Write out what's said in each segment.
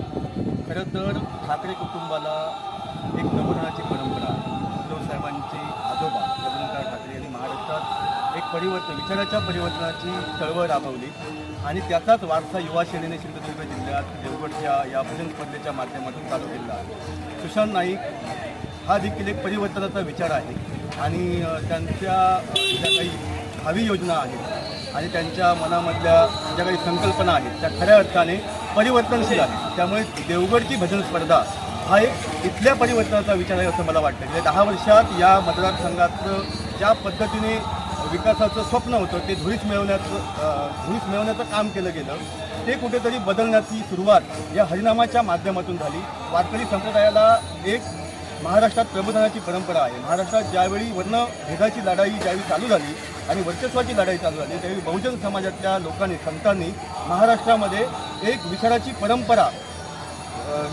खरं तर ठाकरे कुटुंबाला एक नवनाची परंपरा आहे. उद्धव साहेबांचे आजोबा रवींद्रनाथ ठाकरे यांनी महाराष्ट्रात एक परिवर्तन विचाराच्या परिवर्तनाची चळवळ राबवली आणि त्याचाच वारसा युवा सेनेने सिंधुदुर्ग जिल्ह्यात देवगडच्या या भजन स्पर्धेच्या माध्यमातून चालू केला सुशांत नाईक हा देखील एक परिवर्तनाचा विचार आहे आणि त्यांच्या ज्या काही भावी योजना आहेत आणि त्यांच्या मनामधल्या ज्या काही संकल्पना आहेत त्या खऱ्या अर्थाने परिवर्तनशील आहे. त्यामुळे देवगडची भजन स्पर्धा हा एक इथल्या परिवर्तनाचा विचार आहे असं मला वाटतं गेल्या म्हणजे दहा वर्षात या मतदारसंघाचं ज्या पद्धतीने विकासाचं स्वप्न होतं ते धुळीस मिळवण्याचं धुळीस मिळवण्याचं काम केलं गेलं ते कुठेतरी बदलण्याची सुरुवात या हरिनामाच्या माध्यमातून झाली. वारकरी संप्रदायाला एक महाराष्ट्रात प्रबोधनाची परंपरा आहे. महाराष्ट्रात ज्यावेळी वर्ण भेदाची लढाई ज्यावेळी चालू झाली आणि वर्चस्वाची लढाई चालू झाली त्यावेळी बहुजन समाजातल्या लोकांनी संतांनी महाराष्ट्रामध्ये एक विचाराची परंपरा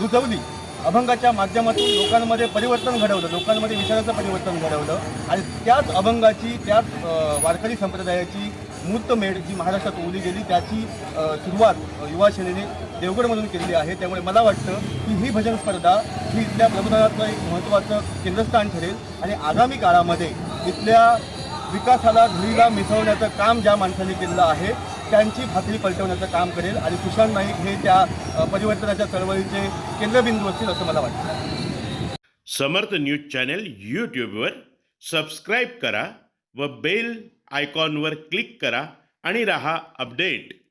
रुजवली. अभंगाच्या माध्यमातून लोकांमध्ये परिवर्तन घडवलं लोकांमध्ये विचाराचं परिवर्तन घडवलं आणि त्याच अभंगाची त्याच वारकरी संप्रदायाची मूर्तमेढ जी महाराष्ट्रात ओली गेली त्याची सुरुवात युवा सेनेने देवगडमधून केलेली आहे. त्यामुळे मला वाटतं की ही भजन स्पर्धा ही इथल्या प्रबोधनाचं एक महत्त्वाचं केंद्रस्थान ठरेल. आणि आगामी काळामध्ये इथल्या विकासाला धुळीला मिसळण्याचं काम ज्या माणसांनी केलेलं आहे त्यांची भाकरी पलटवण्याचं काम करेल. आणि सुशांत नाईक हे त्या परिवर्तनाच्या चळवळीचे केंद्रबिंदू असतील असं मला वाटतं. समर्थ न्यूज चॅनल यूट्यूबवर सबस्क्राईब करा व बेल आयकॉनवर क्लिक करा आणि रहा अपडेट.